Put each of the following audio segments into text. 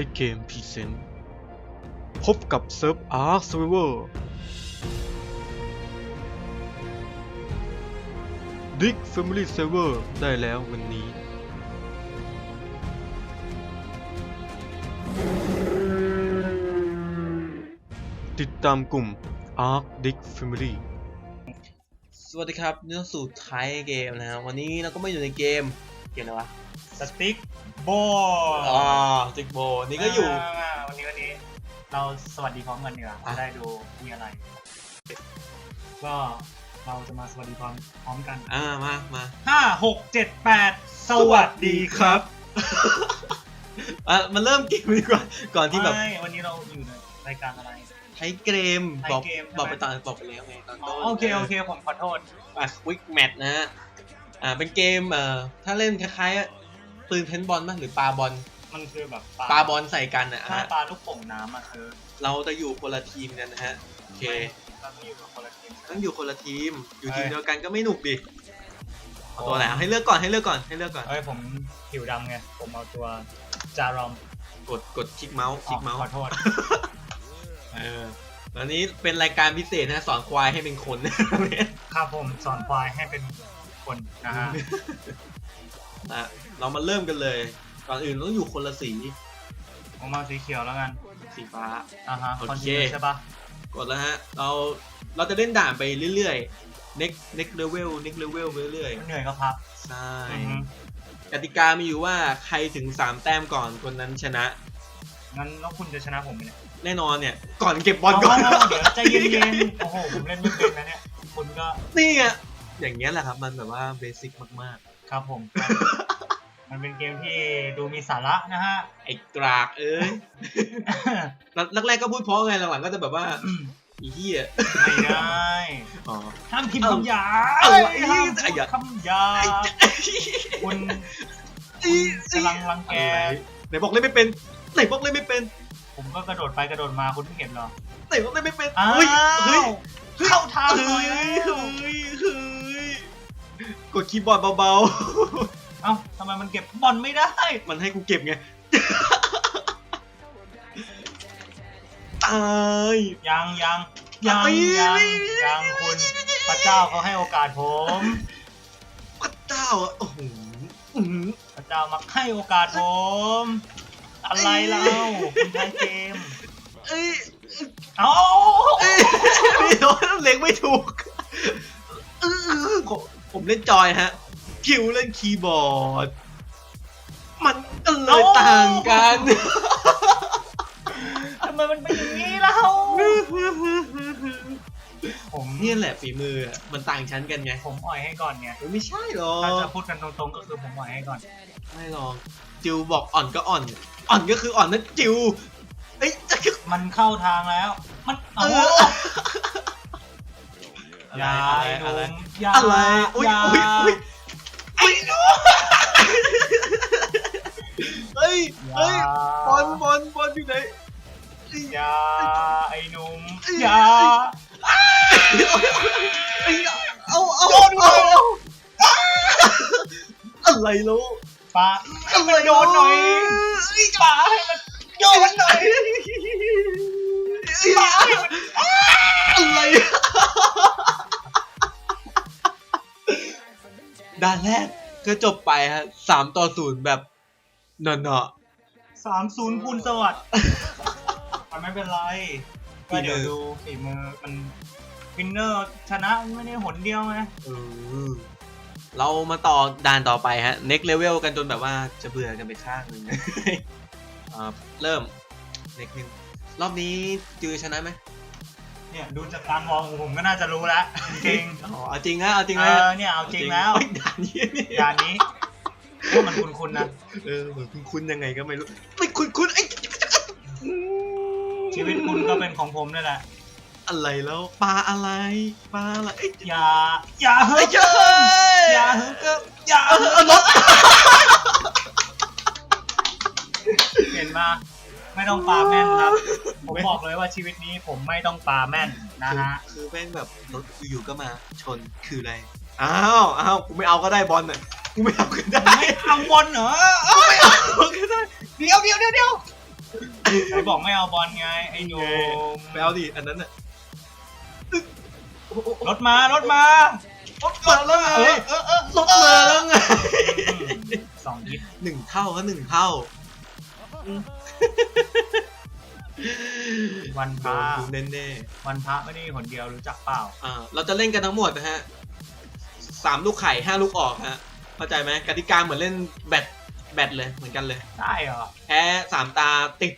ยเกมพรีเซนต์พบกับเซิร์ฟอาร์ s ซ r เวอร์ดิก Family Server ได้แล้ววันนี้ ติดตามกลุ่ม Arc Dick Family สวัสดีครับเนื่องสู่ท้ายเกมนะครับวันนี้เราก็มาอยู่ในเกม เกมอะไรวะ สติ๊กโบอ๋อจิกโบนี่ก็อยู่าวันนี้วันนี้ เราสวัสดีพร้อมกันดีกว่าอะจะได้ดูมีอะไร ก็เราจะมาสวัสดีพร้อมพร้อมกันอ่ามามาห้าหกเจ็ดแปดสวัสดีครับอะมาเริ่มเกมดีกว่า ก่อนที่แบบไม่วันนี้เราอยู่ในรายการอะไรไทยเกมบอกไทยเกมใช่ไหมบอกไปตอนบอกไปแล้วไงตอนอ๋อต้นโอเคโอเคผมขอโทษ อะควิกแมทนะฮะอ่าเป็นเกมเอ่อถ้าเล่นคล้ายๆ ปืนเพนบอลมั้ยหรือปาบอลมันคือแบบปาบอลใส่กันอะถ้าฮะปลาลูกโป่งน้ำอะคือเราจะอยู่คนละทีมกันนะฮะโอเคเราต้องอยู่กับคนละทีม ต้องอยู่คนละทีม อยู่ทีมเอ้ยเดียวกันก็ไม่หนุกดิเอาตัวไหนเอาให้เลือกก่อนให้เลือกก่อนให้เลือกก่อนเอ้ยผมผิวดำไง ผมเอาตัวจารอมกดกดคลิกเมาส์คลิกเมาส์ขอโทษเออวันนี้เป็นรายการพิเศษนะสอนควายให้เป็นคนครับผมสอนควายให้เป็นคนนะฮะนะ เรามาเริ่มกันเลย ก่อนอื่นต้องอยู่คนละสี ผมเอาสีเขียวแล้วกันสีฟ้า อ่าฮะโอเค คอนติเนียใช่ปะกดแล้วฮะ เรา เราจะเล่นด่านไปเรื่อยๆ next next level next level ไปเรื่อยเหนื่อยก็พักๆใช่ อือฮึกติกามีอยู่ว่าใครถึง 3 แต้มก่อนคนนั้นชนะ งั้นแล้วคุณจะชนะผมไหมเนี่ยแน่นอนเนี่ย ก่อนเก็บบอลก่อน เาๆเดี๋ยวใจเย็นๆ โอ้โห ผมเล่นไม่เป็นนะเนี่ย คุณก็ นี่ไงอย่างเงี้ยแหละครับ มันแบบว่าเบสิกมากครับผม มันเป็นเกมที่ดูมีสาระนะฮะๆไอ้กรากเอ้ยแรกๆก็พูดเพราะไงหลังๆก็จะแบบว่าอีเหี้ยไม่ได้อ๋อห้ามพิมพ์คำหยาเอาบไว้ห้ามไอ้พูดหยาคำหยาบคุณกำลังรังแกไหนบอกเล่นไม่เป็นไหนบอกเล่นไม่เป็น ผมก็กระโดดไปกระโดดมาคุณไม่เห็นเหรอไหนบอกเล่นไม่เป็นอ้าวเฮ้ยเฮ้ยเข้าทางเฮ้หน่อยยแล้เฮ้วยเฮ้ยกดคีย์บอร์ดเบา เอ้าทำไมมันเก็บบอลไม่ได้ๆมันให้กูเก็บไง ตายยังยังยังเอ้ยยังยังคุณพระเจ้าเขาให้โอกาสผมพระเจ้าอะโอ้โหอื้อหือพระเจ้ามักให้โอกาสผม อะไรเล่าคุณไทยเกมเอ้ยเอ้าเอ้ยพี่โดนเล็งไม่ถูกอื้อผมผมเล่นจอยฮะ คิวเล่นคีย์บอร์ด มันก็เลยต่างกันทำไมมันเป็นอย่างนี้เล่าผมเนี่ยแหละฝีมืออะมันต่างชั้นกันไงผมอ่อยให้ก่อนไงเฮ้ยไม่ใช่หรอถ้าจะพูดกันตรงๆก็คือผมอ่อยให้ก่อน ไม่หรอกจิวบอกอ่อนก็อ่อน อ่อนก็คืออ่อนนั่นจิวเอ้ยจะคือมันเข้าทางแล้ว มันเอเอาอ อย่าอะไรไอ้หอะไรนุ่มอย่าอะไรอุ้ยอย่าอุ้ยอุ้ย ไอ้หนูเฮ้ยเฮ้ยบอลบอลบอลอยู่ไหนยาไอ้หนุ่มยาเอ้เอาเอาเอาอะไรล้วปะอะไรโยนหน่อยปะให้มันโยนหน่อยปะให้มันอะไร ด่านแรกก็จบไปฮะสามต่อศูนย์แบบเนาะสามศูนย์คูณสวัสดิ์มันไม่เป็นไร ก็เดี๋ยวดูฝีมือมันวินเนอร์ชนะไม่ได้หนเดียวไงๆเออเรามาต่อด่านต่อไปฮะ next level กันจนแบบว่าจะเบื่อกันไปข้างหนึง อ่าเริ่ม next หนึ่งรอบนี้จือชนะไหม เนี่ยดูจากการมองของผมก็น่าจะรู้แล้วจริงอ๋อเอาจริงนะเอาจริงเอนะอเนี่ยเอาจริงแล้วเฮ้ยด่านนี้นี่ยานนี้ว่ามันคุ้นๆนะ เออเหมือนคุ้นๆยังไงก็ไม่รู้ไม่คุ้นๆไอ้ชีวิตคุณก็เป็นของผมนี่แหละ อะไรแล้วปลาอะไรปลาอะไรไอ้อย่า อย่าเฮ้ไอ้ยเจ้ยอย่าเฮ้ยอย่าเออเออรถเห็นมา ไม่ต้องปาแม่นครับ ผมบอกเลยว่าชีวิตนี้ผมไม่ต้องปาแม่นนะฮะ คือแม่งแบบรถอยู่ๆก็มาชนคืออะไร อ้าวอ้าวกูไม่เอาก็ได้บอลน่ะกูไม่เอาก็ได้ไม่เอาบอลเหรอเอาไม่เอาก็ได้เดี๋ยวเดี๋ยวเดี๋ยวเดี๋ยวไหนบอกไม่เอาบอลไงไอ้หนุ่มไปเอาดิอันนั้นน่ะโอ้โหรถมารถมารถมาแล้วไงเออเออเออรถมาแล้วไงอืมสองยิปหนึ่งเท่าก็หนึ่งเท่า วันพระดูแน่วันพระไม่ได้มีคนเดียวรู้จักเปล่าๆอ่าเราจะเล่นกันทั้งหมดนะฮะสามลูกไข่ห้าลูกออกฮะเข้าใจไหมกติกาเหมือนเล่นแบตแบตเลยเหมือนกันเลย ได้เหรอ แพ้สามตาติด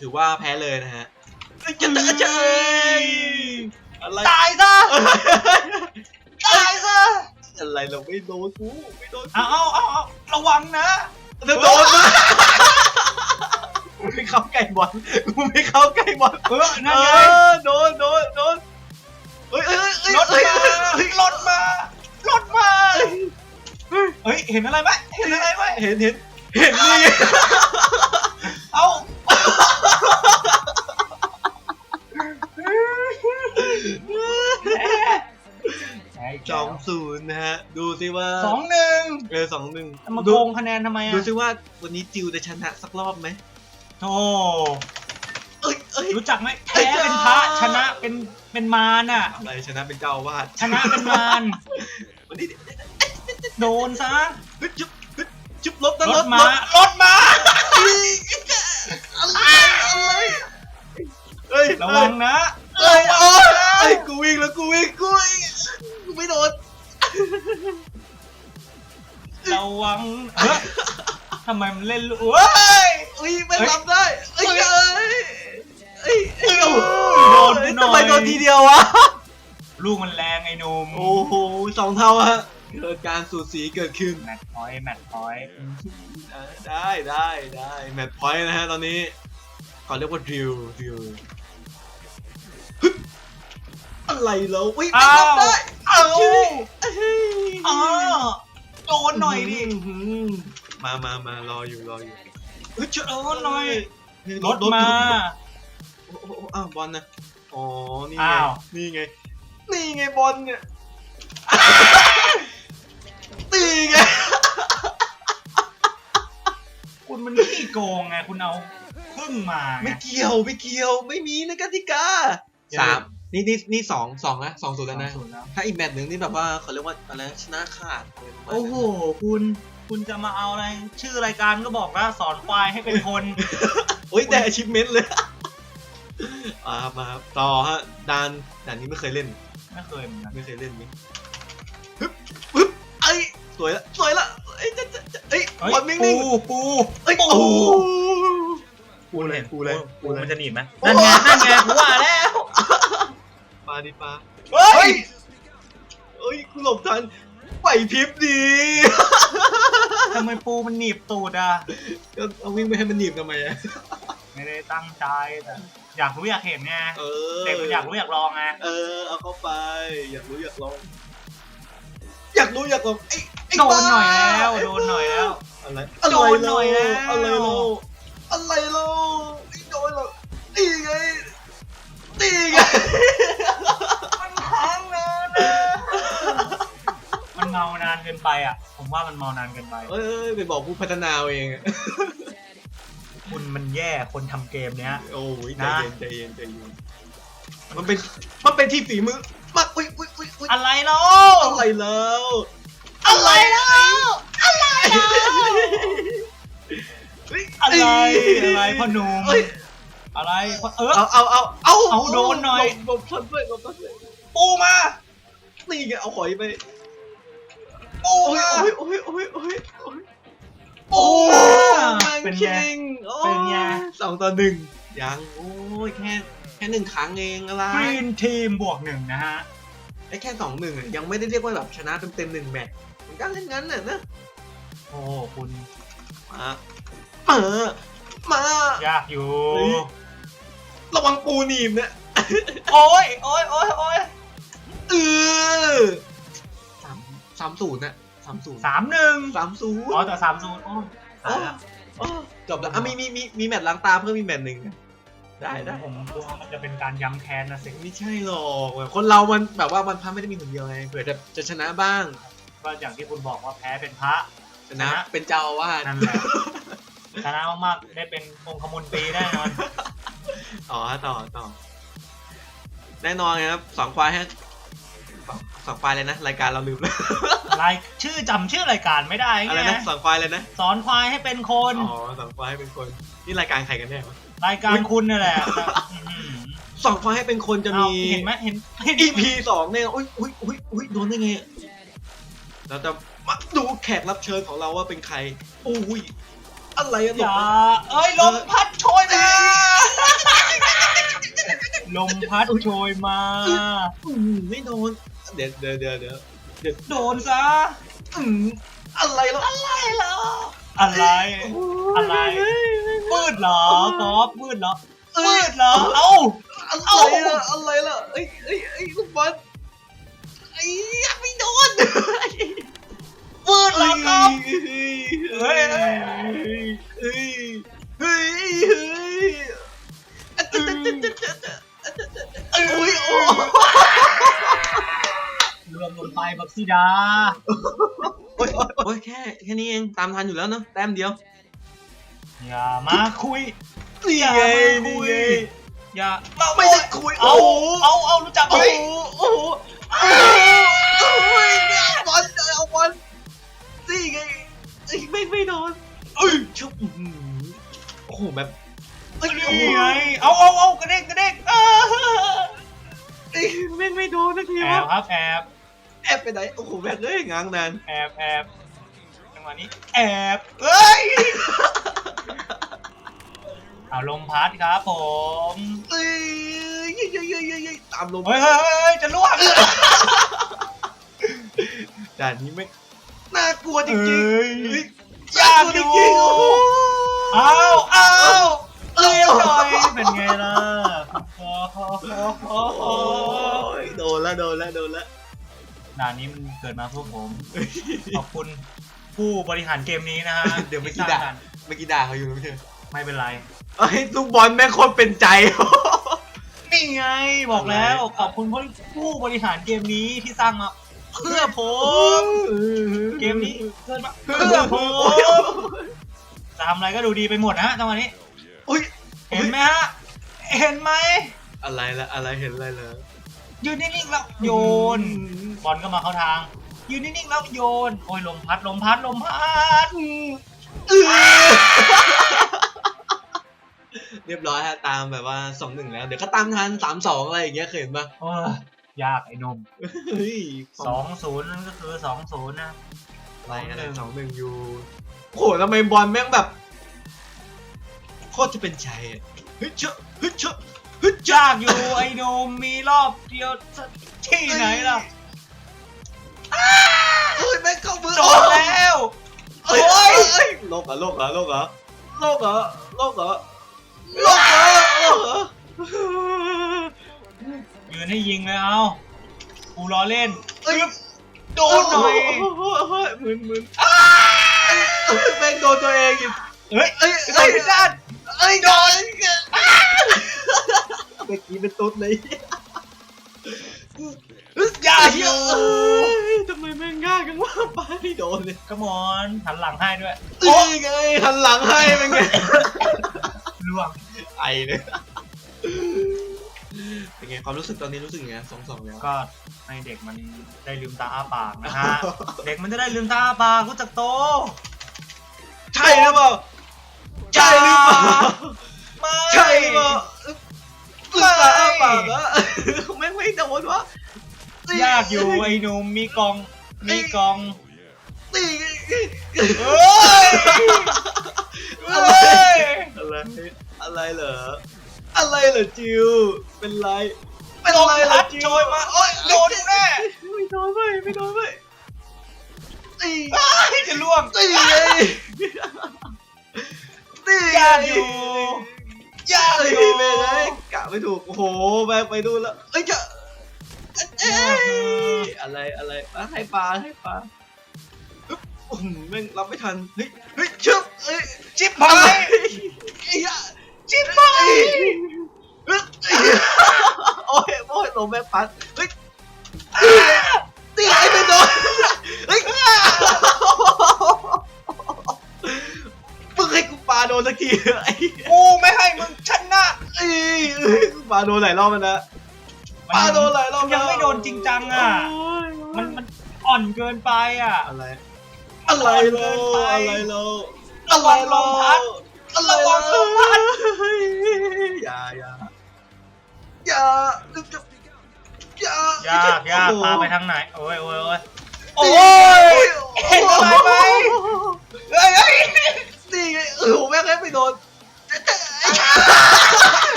ถือว่าแพ้เลยนะฮะจะจะจะอะไรตายซะ ตายซะ อะไรเราไม่โดนกูไม่โดนกูเอาเอาเอาเอาระวังนะ จะโดนมากู ไม่เข้าใกล้บอลกูไม่เข้าใกล้บอลเออนั่นเอไงอโดนโดนโดนเฮ้ยเฮ้ยเฮ้ยรถเฮ้ยมาเฮ้ยรถมารถมาเฮ้ยเห็นอะไรไหมเห็นอะไรไหมเห็นเห็นเห็นนี่เอาสองศูนย์นะฮะ ดูซิว่าสองหนึ่งเออสองหนึ่งมาดูโกงคะแนนทำไมดูอะซิว่าวันนี้จิวจะชนะสักรอบไหม โธ่เอ้ยเอ้ย รู้จักไหมแพ้เป็นพระชนะเป็นเป็นมารน่ะ อะไรชนะเป็นเจ้าอาวาดชนะเป็นมารวันนี้โดนซะเฮ้ยจุ๊บเฮ้ยจุ๊บรถนะรรถถมารถรถมาอะไรอะไรเฮ้ยระวังนะ เอ้ยเอ้ยเอ้ยกูวิ่งแล้วกูวิ่งกูวิ่งกูไม่โดนระวังเฮ้ยทำไมมันเล่นลูกเว้ย อุ้ยไม่รับได้เอ้ยเอ้ยเอ้ยเอ้ยโดนไปหน่อย ทำไมโดนทีเดียววะ ลูกมันแรงไอ้หนุ่มโอ้โหสองเท่าฮะเกิดการสูสีเกิดขึ้น แมตช์พอยต์แมตช์พอยต์ได้ได้ได้แมตช์พอยต์นะฮะตอนนี้ขอเรียกว่าดิวดิวอะไรแล้วอุ้ยไม่รับได้อ้าวเฮ้ยอ้าวโดนหน่อยดิ มามา มารออยู่ รออยู่ เฮ้ยเจ้าโดนหน่อยเฮ้ยรถมา โอ้โหอ้าวบอลนะอ๋อนี่ไงอ้าว นี่ไงนี่ไงบอลเนี่ยนี่ไงคุณมันขี้โกงไงคุณเอาครึ่งมาไง ไม่เกี่ยวไม่เกี่ยวไม่มีในกติกาเดี๋ยวสามนี่นี่นี่สองสองนะสองศูนย์แล้วนะ สองศูนย์แล้วถ้าอีกแมตช์หนึ่งนี่แบบว่าเขาเรียกว่าอะไรชนะขาดอะไรประมาณนั้นโอ้โห คุณ คุณจะมาเอาอะไร ชื่อรายการก็บอกแล้วสอนควายให้เป็นคนโอ้ยได้ achievement เลย อ่าครับมาครับต่อฮะดานด่านนี้ไม่เคยเล่น ไม่เคยเหมือนกันไม่เคยเล่นนี่ฮึบฮึบเอ้ยสวยละสวยละเอ้ยจะจะจะเอ้ยเฮ้ยบอลนิ่งปูๆปูเอ้ยปูโอ้โหปูเลยปูเลยปูปูเลย มันจะหนีบไหมนั่นไงนั่นไงกูว่าแล้วปลาดิปลาเฮ้เฮ้ยยเอ้ยกูหลบทันไหวพริบดี ทำไมปูมันหนีบตูดอะ ก็เอาวิ่งไปให้มันหนีบทำไมอะไม่ได้ตั้งใจแต่อยากรู้อยากเห็นไงเออ เด็กมันอยากรู้อยากลองไงเออ เอาเข้าไป อยากรู้อยากลอง อยากรู้อยากลองไอ้ไอ้โดนบ้าหน่อยแล้วโดนหน่อยแล้ว อะไรโดนหน่อยแล้ว อะไรเราอะไรเราไอ้โดนเราตีไงตีไง มันค้างนานนะมัน เมานานเกินไปอะ ผมว่ามันเมานานเกินไป เอ้ยไปบอกผู้พัฒนาเอาเองอะคุณมันแย่คนทำเกมเนี้ย โอ้ยใจเย็นใจเย็นใจเย็นมันเป็นมันเป็นที่ฝีมือมาอุ้ยอุ้ยอุ้ยอุ้ยอะไรเนาะอะไรแล้วอะไรแล้วอะไรแล้วอะไรอะไรพ่อหนุ่มเอ้ยอะไรพ่อเออ เอาเอาเอาเอาเอาโดนหน่อย หลบหลบทันด้วยหลบทันด้วยปูมา นี่ไงเอาหอยไป โอ้ยมาโอ้ยโอ้ยโอ้ยโอ้ยโอ้ยปูโอ้มาแมงเป็นไงคิงโอ้ยเป็นไงสองต่อหนึ่งยังโอ้ยแค่แค่หนึ่งครั้งเองอะไรกรีนทีมบวกหนึ่งนะฮะไอ้แค่สองหนึ่งอะยังไม่ได้เรียกว่าแบบชนะเต็มเต็มๆหนึ่งแมตช์มันก็เล่นงั้นน่ะนะโอ้คุณมามามา ยากอยู่เฮ้ยระวังปูหนีบเนี่ยโอ้ยโอ้ยโอ้ยโอ้ยเออสาม สามศูนย์น่ะสามศูนย์สามหนึ่งสามศูนย์อ๋อแต่สามศูนย์โอ้ยตายแล้วโอ้จบแล้วอะมีมีมีมีแมตช์ล้างตาเพิ่มมีแมตช์หนึ่งได้ได้ผมกลัวมันจะเป็นการย้ำแค้นนะสิไม่ใช่หรอกแบบคนเรามันแบบว่ามันพักไม่ได้มีคนเดียวไงเผื่อจะจะชนะบ้างก็อย่างที่คุณบอกว่าแพ้เป็นพระชนะชนะเป็นเจ้าอาวาสนั่นแหละชนะมากๆได้เป็นองคมนตรีแน่นอน ต่อฮะต่อต่อแน่นอนครับสองควายฮะ สองสองควายเลยนะ รายการเราลืมแล้วรายชื่อจำชื่อรายการไม่ได้อะไรไงนะสองควายเลยนะ สอนควายให้เป็นคน อ๋อสองควายให้เป็นคน นี่รายการใครกันแน่วะ รายการคุณนี่แหละอื้อหือสองควายให้เป็นคนจะเอามี เห็นไหมเห็นเห็น EP สองเนี่ยอุ้ยอุ้ยอุ้ยอุ้ยโดนได้ไงอะเราจะมาดูแขกรับเชิญของเราว่าเป็นใคร อุ้ย อะไรอะหลอบย่าเอ้ยลมพัดโชยมา ลมพัดโชยมาอืมไม่โดนเดี๋ยวเดี๋ยวเดี๋ยวเดี๋ยวโดนซะอืมอะไรแล้วอะไรแล้วอะไร อะไรมืดเหรอกอล์ฟมืดเหรอมืดเหรอเอ้าอะไรล่ะอะไรล่ะเอ้ยเอ้ยเอ้ยลูกบอลไอ้ยไม่โดนมืดเหรอกอล์ฟเฮ้ยเฮ้ยเฮ้ยเฮ้ย เฮ้ยอะจ๊ะจ๊ะจ๊ะจ๊ะจ๊ะจ๊ะเอ้ยโอ้รวมลงไปบักซีดาโอ้ยโอ้ยแค่แค่นี้เองตามทันอยู่แล้วเนอะแต้มเดียว อย่ามาคุย นี่อย่าไงมาคุนี่ยไงอย่าไม่ได้คุยเอาโอ้โหเอา เอา รู้จักโอ้ไหมโหโอ้โหโอ้โห ครับแอบแอบไปไหนโอ้โหแบบเลยง้างนานแอบแอบจังหวะนี้ แอบเอ้ยเอาลมพัดครับผมเอ้ยเย้ยเย้ยเย้ยเย้ยเย้ยตามลมเฮ้ยเฮ้ยเฮ้ยเฮ้ยจะล่วงด่านนี้ไม่น่ากลัวจริงเอ้ยๆเฮ้ย ยากอยู่จริงๆโอ้โหเอาเอาเอ้ยหน่อยเป็นไงล่ะ โอ้ยโดนแล้วโดนแล้วโดนแล้วด่านนี้มันเกิดมาเพื่อผม ขอบคุณผู้บริหารเกมนี้นะฮะเดี๋ยวไม่ที่กี่สร้างด่ากันเมื่อกี้ด่าเขาอยู่ไม่ใช่ไม่เป็นไร เอ้ยลูกบอลแม่งโคตรเป็นใจ นี่ไงบอกแล้วขอบคุณผู้บริหารเกมนี้ที่สร้างมา เพื่อผม เกมนี้เกิดมาเพื่อผมจะทำอะไรก็ดูดีไปหมดนะฮะจังหวะนี้อุ้ยเห็นไหมฮะ เห็นไหมอะไรละอะไรเห็นอะไรเลยยืนนิ่งๆแล้วโยน บอลก็มาเข้าทาง ยืนนิ่งๆแล้วโยนโอ้ยลมพัดลมพัดลมพัดเรียบร้อยฮะตามแบบว่าสองหนึ่งแล้ว เดี๋ยวก็ตามทันสามสองอะไรอย่างเงี้ยเคยเห็นปะโอ้ยยากไอ้หนมเฮ้ยสองศูนย์นั่นก็คือสองศูนย์นะอะไรอะไรสองหนึ่งอยู่โอ้โหทำไมบอลแม่งแบบโคตรจะเป็นใจอะเฮ้ยเชอะเฮ้ยเชอะเฮ้ยเชอะยากอยู่ ไอ้หนมมีรอบเดียวสักที่ไหนล่ะเฮ้ยแม่งเข้ามือโดนแล้วเฮ้ยเฮ้ยเฮ้ยโลกเหรอโลกเหรอโลกเหรอโลกเหรอโลกเหรอโลกเหรอโลกเหรอยืนให้ยิงเลยเอากูรอเล่นเอ้ยโดนหน่อยโอ้โหมึนมึนแม่งโดนตัวเองอีกเฮ้ยเอ้ยโดเอ้นยผิดด้าน เอ้ยโดนเมื่อกี้เป็นตุ๊ดเลยยากอยู่ทำไมแม่งง่ายกันว่าไปโดนเลยกระมอนหันหลังให้ด้วยนี่ไงหันหลังให้เป็นไงล่วงไอเลยเป็นไงความรู้สึกตอนนี้รู้สึกยังไงสองสองแล้วก็ให้เด็กมันได้ลืมตาอ้าปากนะฮะ เด็กมันจะได้ลืมตาอ้าปากรู้จักโต ใช่หรือเปล่า ใช่หรือเปล่าไม่ใช่หรือเปล่าอึดตาอ้าปากอะแม่งไม่โดนวะยากอยู่ไอ้หนุ่มมีกอง มีกองนี่เฮ้ยเฮ้ยอะไรอะไรเหรออะไรเหรอจิวเป็นไรเป็นโดนไรเหรพัอดจิวโชยมาโอ้ยโดนแน่ไม่โดนเว้ยไม่โดนเว้ยตีอ้ายจะล่วงตีไงตีไง ยากอยู่ยากเอ้ยอยู่แม่งเอ้ยกะไม่ถูก โอ้โหแม่งไปดูแล้ว เอ้ยจะเอ้ยอะไรอะไรให้ปลาให้ปลาอึ๊บอื้อหือแม่งรับไม่ทัน เฮ้ยเฮ้ยชึบเอ้ยจิบไปหายไอ้ยะจิบหาเฮ้ยโอ้ยโอ้ยลงแม่ปัดเฮ้ยตีไอ้ไปโดนเฮ้ยาโดนสักทีไอ้กูไม่ให้มึงชนะเอ้ยเอ้ยปาโดนหลายรอบแล้วนะปาโดนหลายรอบยังไม่โดนจริงจังอะโยมันมันอ่อนเกินไปอะ อะไร อะไรโลเกินไปอะไรโลระวังลมพัดอะไรระวังลมพัดอย่าอย่าอย่าอย่ายากยากโอ้โหพาไปทางไหน โอ้ยโอ้ยโอ้ยโอ้โอ้ยยเห็นอะไรไหมเฮ้ยเฮ้ย นี่ไงเออแม่งให้ไปโดน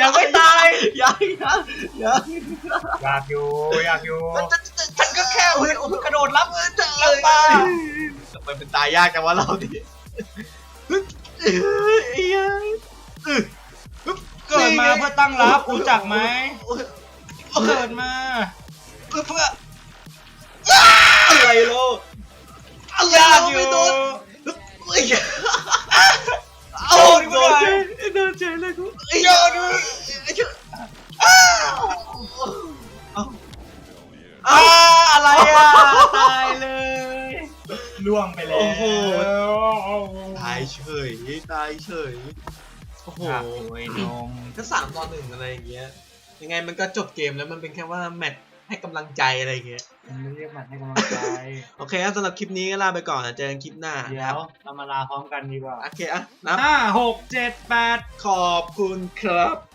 ยังไม่ตายยังยังยังอยากอยู่อยากอยู่มันจะจะฉันก็แค่โอ้ยกระโดดรับจะรับตาทำไมเป็นตายยากจังวะเราดิเฮ้ยเฮ้ยเฮ้ยเกิดมาเพื่อตั้งรับรู้จักไหมโอ้ยเกิดมาเพื่อเพื่ออะไรโลอะไรยากโลอยู่ไม่โดน เฮ้ยโดนกูโดนเลเฉยยโดนเฉยเลยกูไอ้โดยานกูไอ้เจ้าเอาอ่าอะไรอะตายเลยล่วงไปแล้วโอ้โหตายเฉยตายเฉยโอ้โหอยากอยู่ไอ้นมก็สามตอนหนึ่งอะไรอย่างเงี้ยยังไงมันก็จบเกมแล้วมันเป็นแค่ว่าแมตช์ ให้กำลังใจอะไรอย่างเงี้ยมันไม่เรียกหมัดให้กำลังใจ โอเคครับสำหรับคลิปนี้ก็ลาไปก่อนนะเจอกันคลิปหน้าเดี๋นะยครับวเรามาลาพร้อมกันดีกว่า โอเคอะนับห้าหกเจ็ดแปดขอบคุณครับ